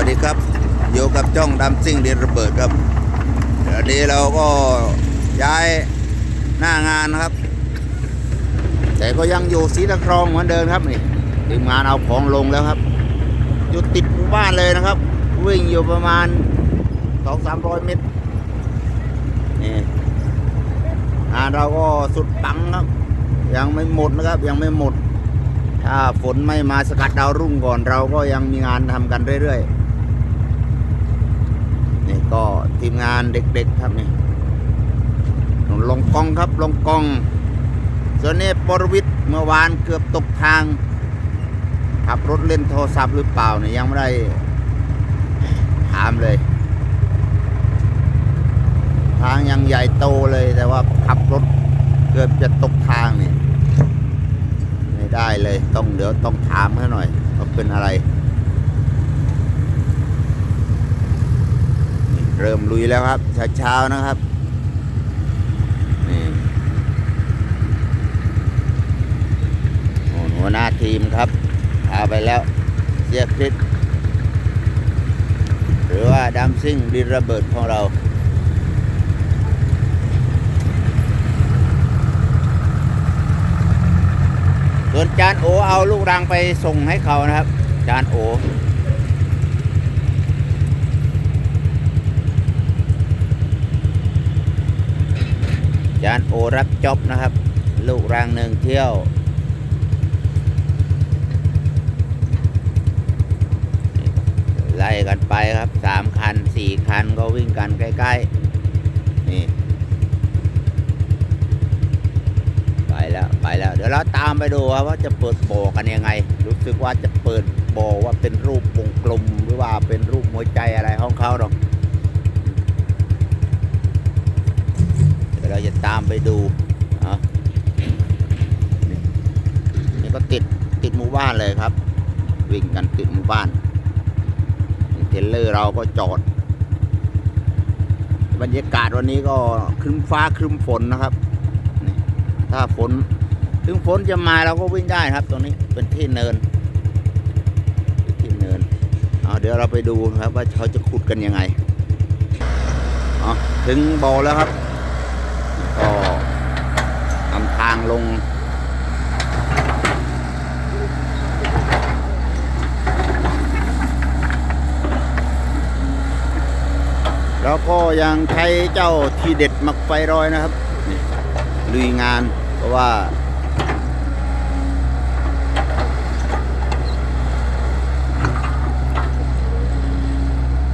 วัสดีครับอยู่กับจ้องดำซิ่งเดียนระเบิดครับเดี๋ยวนี้เราก็ย้ายหน้างานนะครับ แต่ก็ยังอยู่สีตะครองเหมือนเดิมครับนี่ทีมงานเอาของลงแล้วครับ อยู่ติดหมู่บ้านเลยนะครับ วิ่งอยู่ประมาณสองสามร้อยเมตรนี่งานเราก็สุดปังครับ ยังไม่หมดนะครับ ยังไม่หมดถ้าฝนไม่มาสกัดดาวรุ่งก่อนเราก็ยังมีงานทำกันเรื่อยๆ นี่ก็ทีมงานเด็กๆครับนี่ลงกองครับลงกองส่วนนี้ปรวิทย์เมื่อวานเกือบตกทางขับรถเล่นโทรศัพท์หรือเปล่าเนี่ยยังไม่ได้ถามเลย ทางยังใหญ่โตเลยแต่ว่าขับรถเกือบจะตกทางนี่ไม่ได้เลยต้องเดี๋ยวต้องถามเขาหน่อยว่าเป็นอะไรนี่ เริ่มลุยแล้วครับเช้าๆนะครับนี่หัวหน้าทีมครับพาไปแล้วเสียคริสหรือว่าดัมซิ่งดินระเบิดของเราส่วนจานโอเอาลูกรังไปส่งให้เขานะครับ จานโอ จานโอรับจ็อบนะครับ ลูกรังหนึ่งเที่ยว ไล่กันไปครับสามคันสี่คันก็วิ่งกันใกล้ ๆ นี่ ไปแล้วไปแล้ว เดี๋ยวเราตามไปดูครับว่าจะเปิดโบกันยังไง รู้สึกว่าจะเปิดโบว่าเป็นรูปวงกลมหรือว่าเป็นรูปหัวใจอะไรของเขาหรอกเดี๋ยวเราจะตามไปดูอะนี่นี่ก็ติดติดหมู่บ้านเลยครับ วิ่งกันติดหมู่บ้านเทเลอร์เราก็จอด บรรยากาศวันนี้ก็ครึ้มฟ้าครึ้มฝนนะครับ ถ้าฝนถึงฝนจะมาเราก็วิ่งได้ครับ ตรงนี้เป็นที่เนินที่เนินเอาเดี๋ยวเราไปดูครับว่าเขาจะขุดกันยังไงเอถึงบ่อแล้วครับก็ทำทางลง แล้วก็ยังใช้เจ้าทีเด็ดหมักไฟรอยนะครับนี่ลุยงานเพราะว่า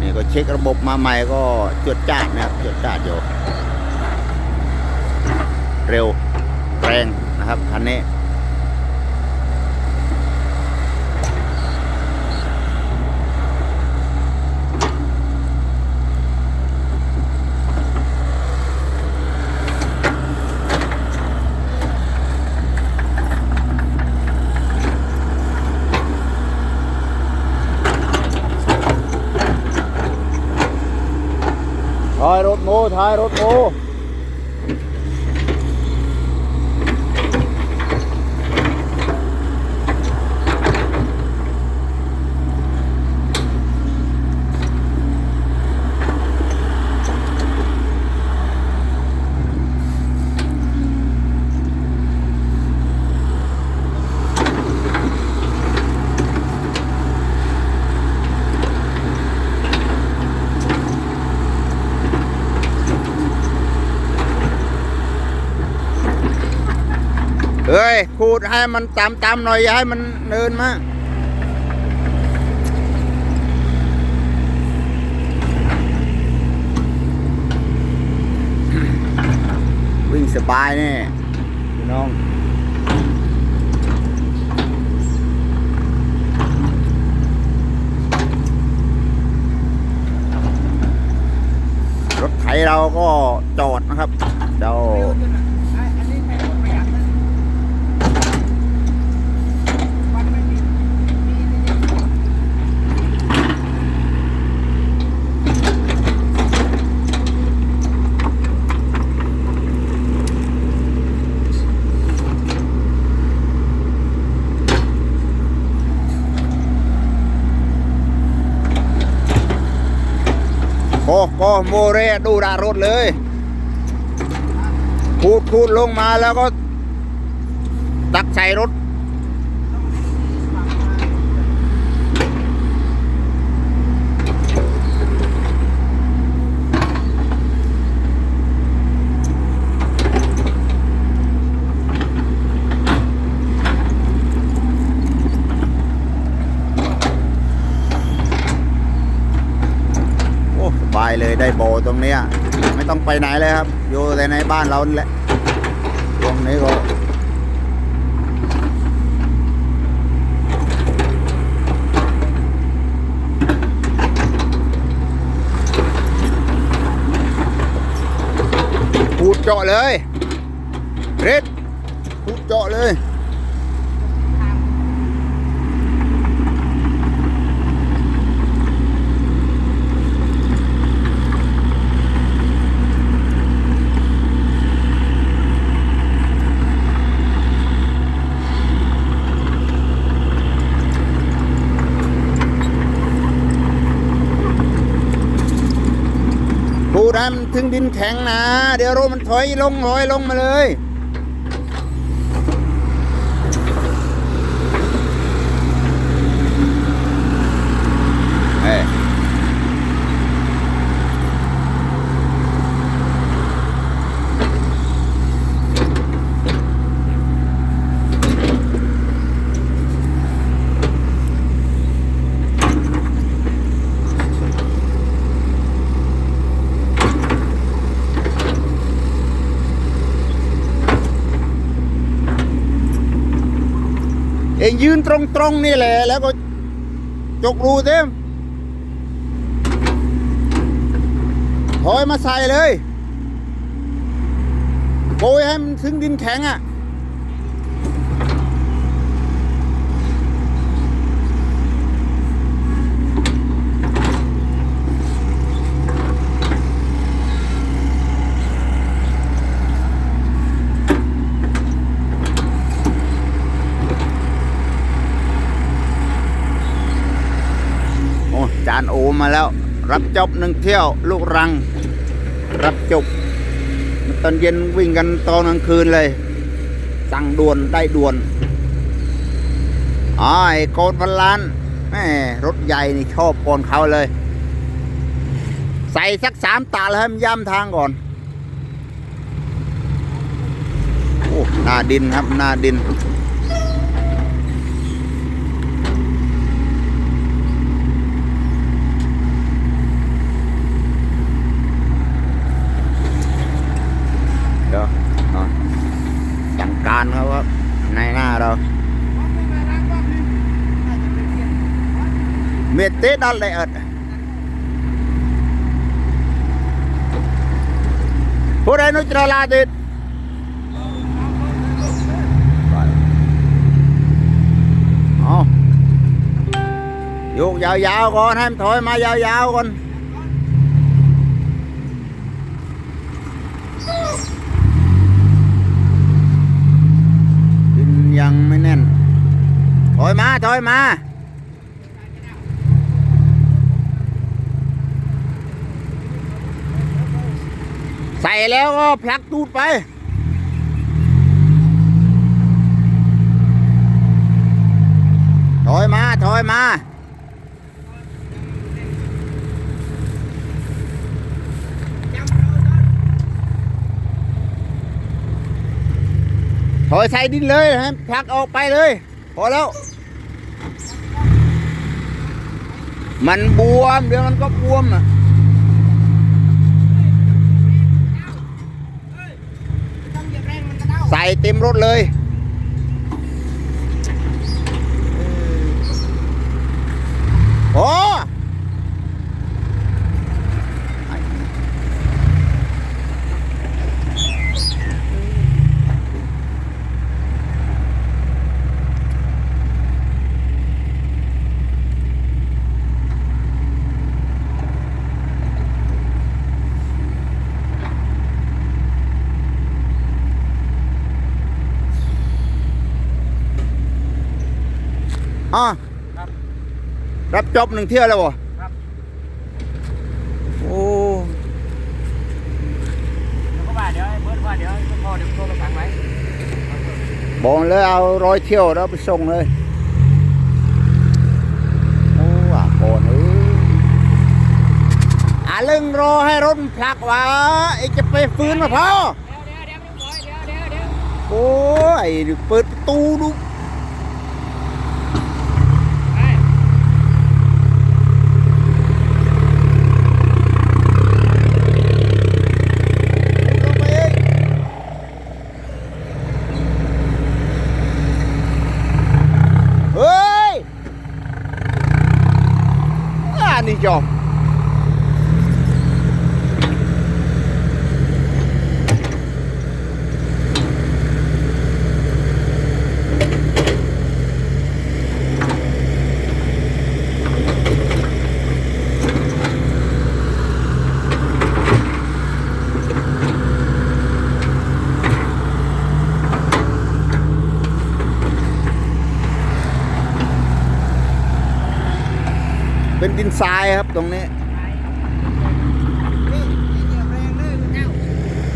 นี่ก็เช็คระบบมาใหม่ก็จดจ้าดนะครับจดจ้าดอยู่ เร็วแรงนะครับคันนี้ ท้ายรถโม เฮ้ยขูดให้มันตามตามๆหน่อยอย่าให้มันเดินมาวิ่งสบายนี่พี่น้องรถไถเราก็จอดนะครับเดี๋ยว เโอ้โกโมเรดูดารถเลยพูดพูดลงมาแล้วก็ ตักใส่รถ เลยได้โบตรงเนี้ยไม่ต้องไปไหนเลยครับอยู่แต่ในบ้านเราแหละตรงนี้ก็พูดเจาะเลยเร็ดพูดเจาะเลย ถึงดินแข็งนะ เดี๋ยวรถมันถอยลงถอยลงมาเลย เอ้ยเองยืนตรงๆนี่แหละ แล้วก็จกรูเต็มถอยมาใส่เลยโกยให้มันถึงดินแข็งอะอ้จานโอ มาแล้ว รับจบหนึ่งเที่ยวลูกรัง รับจบตอนเย็นวิ่งกันตอนกลางคืนเลย สั่งด่วนได้ด่วนอ๋อไอ้โกดพันล้านแหมรถใหญ่นี่ชอบก่อนเขาเลย ใส่สักสามตาแล้วให้มันย่ำทางก่อนโอ้หน้าดินครับหน้าดิน เดี๋ยวเอาสั่งการเขาครับในหน้าเรา เมตเตดัลเลยเอิดผู้ใดนุจรลาดิดเอาโยกยาวๆก่อนให้มันถอยมายาวๆก่อน ดินยังไม่แน่น ถอยมา ถอยมา ใส่แล้วก็ผลักตูดไป ถอยมา ถอยมาถอยใส่ดินเลยฮะผลักออกไปเลย พอแล้ว มันบวม เดี๋ยวมันก็บวมอะ ใส่เต็มรถเลย โอ้ รับจบหนึ่งเที่ยวแล้วบ่ครับ โอ้แล้วก็ว่าเดี๋ยวเบิดว่าเดี๋ยวพ่อเดี๋ยวโบอลยเอาร้อยเที่ยวแล้วไปส่งเลย โอ้อะก่อนเอออะเร่งรอให้รถมัผลักวะไอจะไปฟื้นมาพ่อเดี๋ยวเดี๋ยวเดี๋ยวเดี๋ยวโอ้ยเปิดประตูดู อ่ เป็นดินทรายครับตรงนี้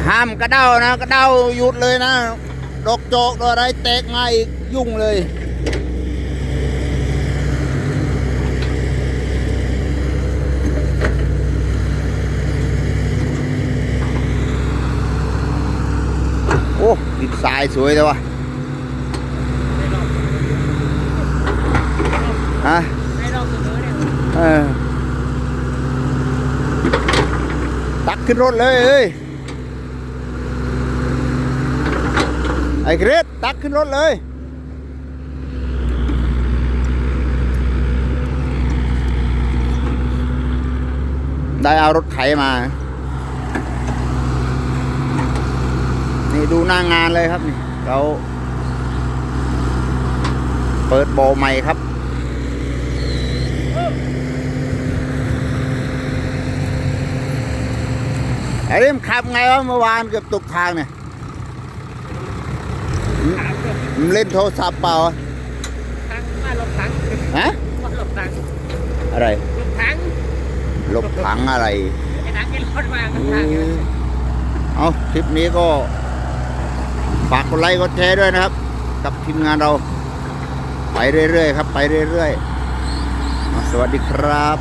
ห้ามกระเด้านะกระเด้าหยุดเลยนะดอกโจกดอกอะไรแตกมาอีกยุ่งเลยโอ้ดินทรายสวยเลยวะฮะ ตักขึ้นรถเลยเอ้ยไอ้เกรดตักขึ้นรถเลยได้เอารถไถมา นี่ดูหน้างานเลยครับนี่ เรา เปิดโบใหม่ครับ ไอ้เริ่มขับไงวะเมื่อวานเกือบตกทางเนี่ยถามด้วยมึงเล่นโทรศัพท์เปล่าทังว่าหลบทังฮะว่าหลบทังอะไรหลบทังหลบถังอะไรไอ้ทังไอ้รถมาข้างทางเนี่ยเอาคลิปนี้ก็ฝากกดไลค์กดแชร์ด้วยนะครับ กับทีมงานเรา ไปเรื่อยๆครับ ไปเรื่อยๆเอาสวัสดีครับ